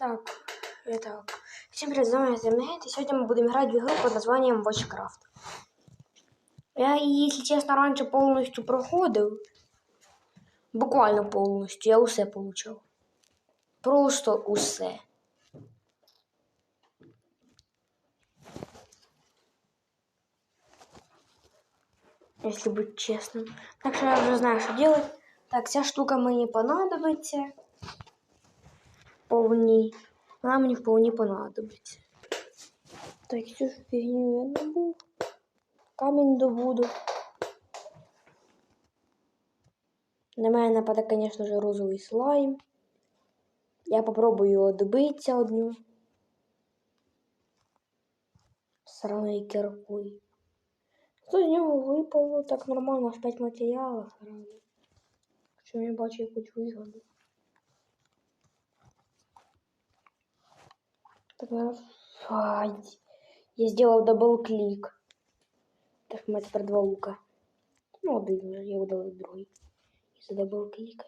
Итак, итак. Всем привет, с вами Зернет, и сегодня мы будем играть в игру под названием Watchcraft. Я, если честно, раньше полностью проходив. Буквально повністю, я усе получав. Просто усе. Если быть честным. Так что я уже знаю, что делать. Так, ця штука мені понадобиться. Повній. Вона мені вповні понадобиться. Так, цю ж фігню я добув. Камінь добуду. На мене нападе, звісно ж, розовий слайм. Я попробую його добитися одну. Сраної киркою. Що з нього випало так нормально, аж 5 матеріалів. Що я бачу якусь вигоду. Так, я сделал дабл-клик. Так, у мене тепер два лука. Ну, один я удалив другий. І за дабл-клик.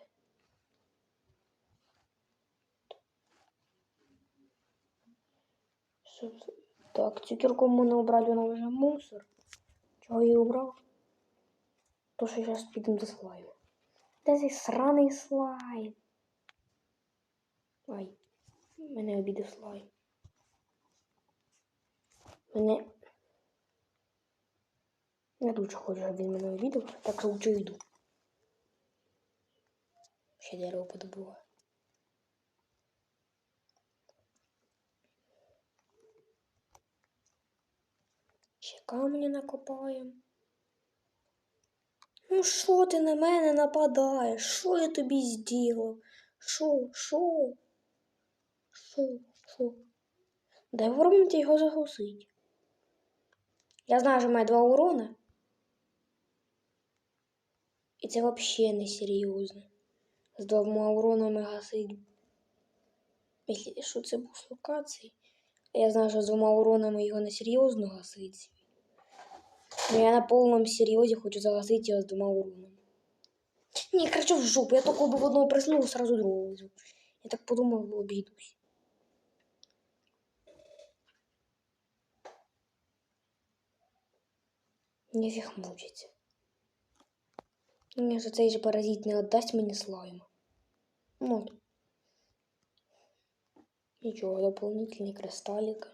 Так, цю кірку можна убрати, вона вже мусор. Чого я її убрав? То, що зараз підемо до слайму. Де цей сраний слайм? Ай, мене обідав слайм. Мене. Я дуже хочу, щоб він мене обідав, так що лучше йду. Ще дерево подобуваю. Ще камні накопаємо. Ну що ти на мене нападаєш? Що я тобі зробив? Що? Що? Що? Що? Дай попробуйте його загасити. Я знаю, що має два урона. І це взагалі не серйозно. З двома уронами гасить. Що це був з локації. Я знаю, що з двома уронами його не серйозно гасить. Но я на повному серйозі хочу загасити його з двома уронами. Ні, короче, в жопу. Я тільки в одного приснув, сразу другого. Я так подумав, обійдусь. Нефіг мучиться. Ні, що цей же паразит не віддасть мені слайма. Ну. Нічого, дополнительні кристаліки.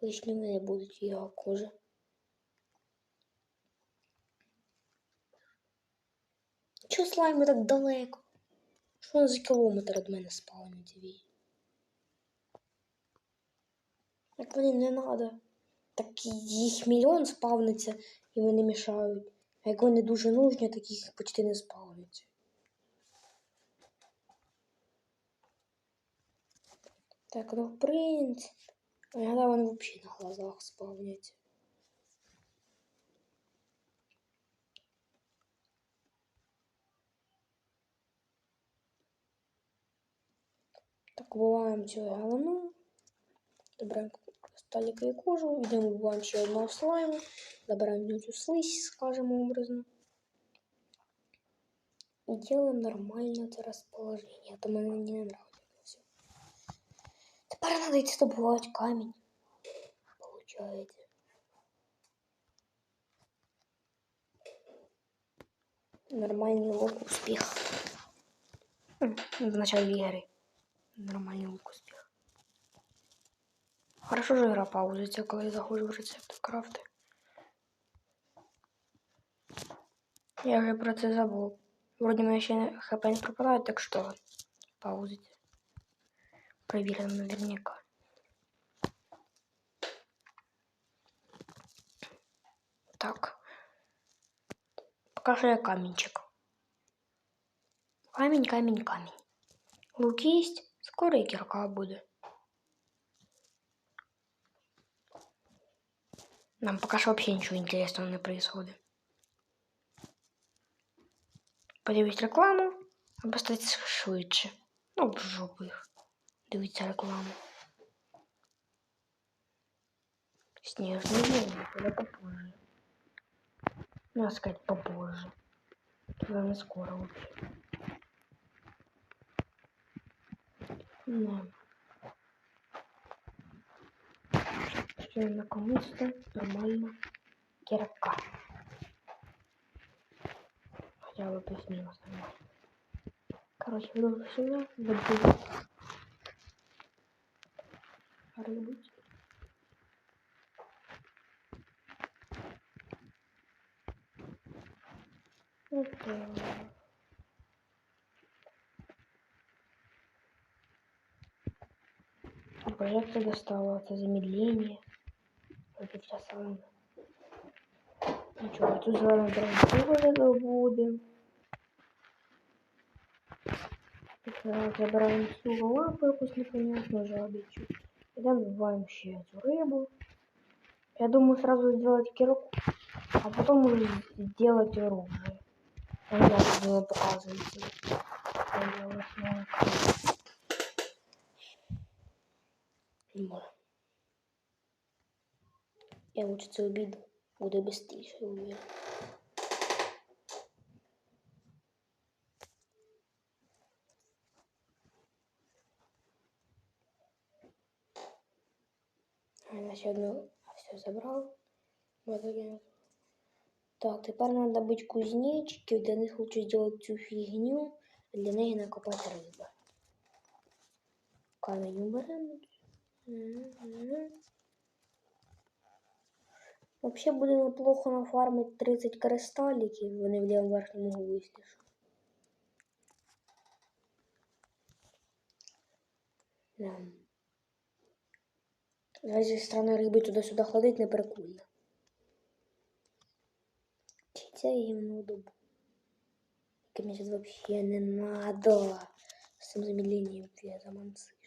Лишніми не будуть його кожи. Чого слайми так далеко? Що він за кілометр від мене спавнить вій? Так мені не надо. Так їх мільйон спавниться і вони мішають. А як вони дуже нужні, так їх почти не спавняться. Так, ну в принципі. Иногда вони взагалі на глазах спавняться. Так, убиваємо цю головну. Добираємо кристаліка і кожу. Йдемо вбиваємо ще одного слайму. Забираємо цю слизь, скажем образно. И делаем нормально это расположение. А то мне не нравится все. Теперь надо идти добывать камень. Получается. Нормальный лук успех. М, В начале игры. Нормальный лук успех. Хорошо же игра паузиться, коли я заходжу в рецепт крафти. Я вже про це забув. Вроде мене ще хп не пропадає, так що паузить. Проверим наверняка. Так. Пока що я каменчик. Камень, камень, камень. Лук есть, скоро и кирка буде. Нам пока что вообще ничего интересного не происходит. Подивись рекламу, або стати швидше. Ну, в жопу їх. Дивіться рекламу. Снежный день, але попозже. Ну, сказать, попозже. Туда не скоро вообще. Да. Все, наконец-то нормально. Кирка. Хотя бы плюс-минус нормально. Короче, буду сюда, буду рыбуть. Это... А прожектор достала, это замедление. Это вся сауна. Ну что, тут зараз дрон добудем. Забираем всю лапу якусь непонятную жабичу. Идем добываем еще эту рыбу. Я думаю сразу сделать кирку, а потом уже сделать оружие. Он я буду показывать. Я делаю снова. Я лучше це обіду. Буде быстріше, уверен. А, я ще одну все забрав. Так, тепер треба бути кузнечиків, для них хочу зробити цю фігню, а для неї накопати рибу. Камінь уберемо. Вообще буде неплохо нафармити 30 кристаліків, вони в лівому верхньому. Да. Жаль, зі сторони риби туди-сюди ходить не прикольно. Чи це гімно добу? Яке мені зараз вообще не надо. З цим замедленням я замансиш.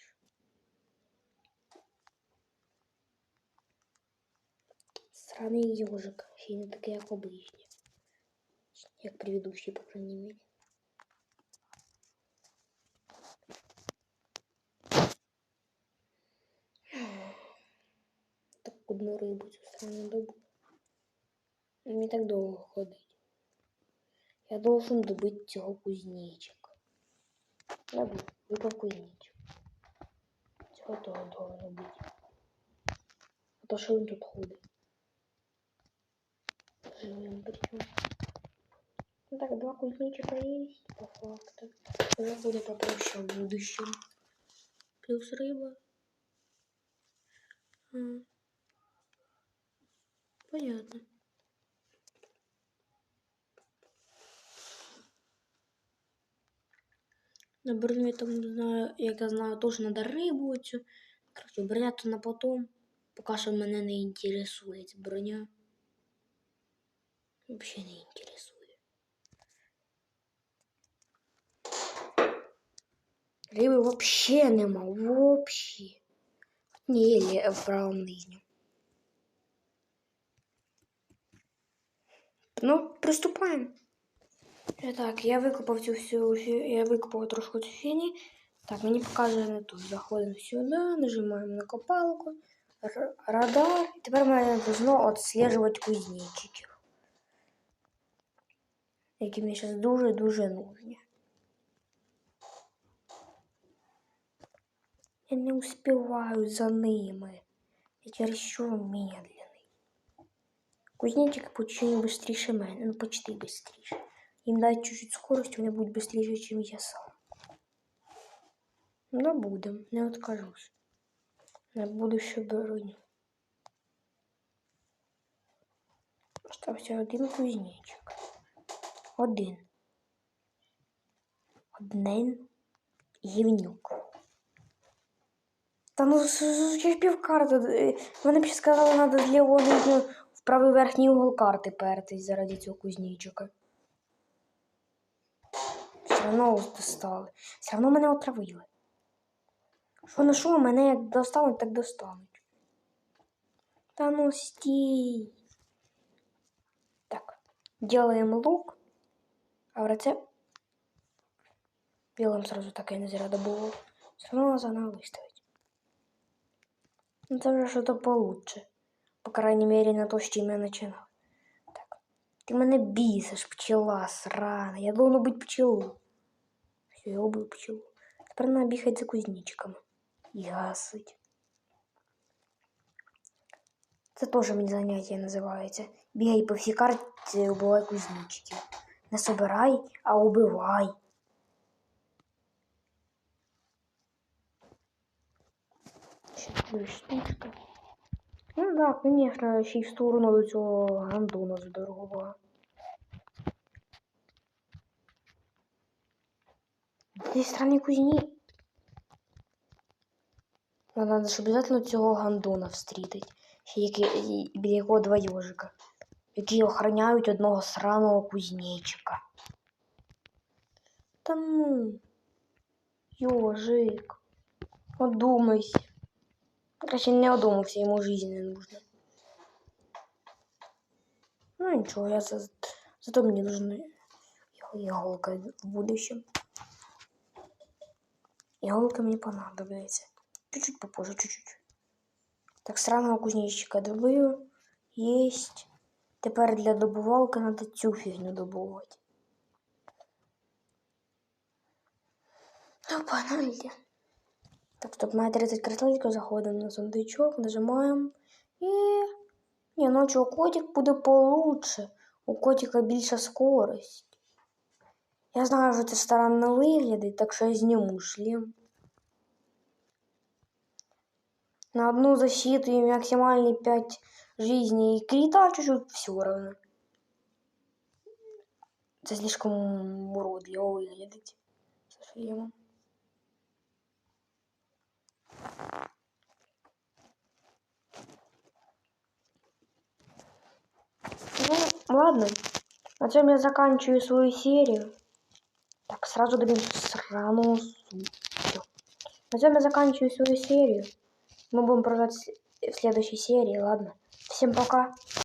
Сраний ежик, ще й не такий, як обичні. Як предыдущий, по крайней мере. Так одну рибу цю срану добу. Мені так довго ходить. Я должен добити цього кузнечика. Добув, випав кузнечик. Цього того должен добити. А то що він тут ходить? Живем причем. Ну так, два кузнечика есть, по факту. Уже будет попроще в будущем. Плюс рыба. Понятно. На броню там не знаю, я знаю, теж треба рибу. Короче, броня то на потом. Поки що мене не інтересує броня. Вообще не интересует. Рыбы вообще нема, вообще. Не ели в правом нижнем. Ну, приступаем. Итак, я викопав цю всю, фі- я викопав трошки цю фіні. Так, мені показує не тут. Заходимо сюди, нажимаємо на копалку, р- радар. І тепер мене должно отслежувати кузнечиків. Які мені зараз дуже-дуже нужні. Я не успіваю за ними. Я чересчур медленний. Кузнечики почти быстріше мене, ну почти быстріше. Їм дать чуть-чуть скорость, вони будуть быстріше, ніж я сам. Ну, будем, не откажусь. На будущую броню. Остався один кузнечик. Один. Один гівнюк. Та ну ж півкарти. е, Вони б ще сказали, треба з лівого нижнього в правий верхній угол карти пертись заради цього кузнечика. Все одно достали. Все одно мене отравили. Що на що мене як достануть, так достануть. Та ну стій. Так, делаем лук, а в рецепт делаем сразу так, я не зря добывал. Все равно заново выставить. Ну, это уже что-то получше. По крайней мере, на то, с чем я начинал. Так. Ты мене бісиш, пчела срана. Я должен быть пчелу. Все, я убил пчелу. Тепер треба бігати за кузнечиками. І гасить. Це теж мені заняття називається. Бігай по всій карті, убивай кузнечиків. Не собирай, а убивай. Дві штучки. Ну так, звісно, ще й в сторону до цього гандона здорового. Зі сторони кузні. Надо ж обов'язково цього гандона встрітить. Який, біля якого два йожика, які охороняють одного сраного кузнечика. Та ну, йожик, одумайся. Короче, не одумався, йому жизнь не нужна. Ну нічого, я за... зато мені нужна його іголка в будущем. Иголка мне понадобится. Чуть-чуть попозже, чуть-чуть. Так, сраного кузнечика добив. Есть. Тепер для добувалки треба цю фігню добувати. Ну, погнали. Так, стоп, має 30 карточок, заходимо на сундучок, нажимаємо. І... Ні, ну чого, котик буде получше. У котика більша скорость. Я знаю, що це странно виглядить, так що я зніму шлем. На одну защиту и максимальный 5 жизней и крита чуть-чуть все равно. Это слишком уродливо выглядит. Со шлемом. Ну, ладно. На этом я заканчиваю свою серию. Так, сразу добьем сраную суть. На этом я заканчиваю свою серию. Мы будем продолжать в следующей серии, ладно? Всем пока.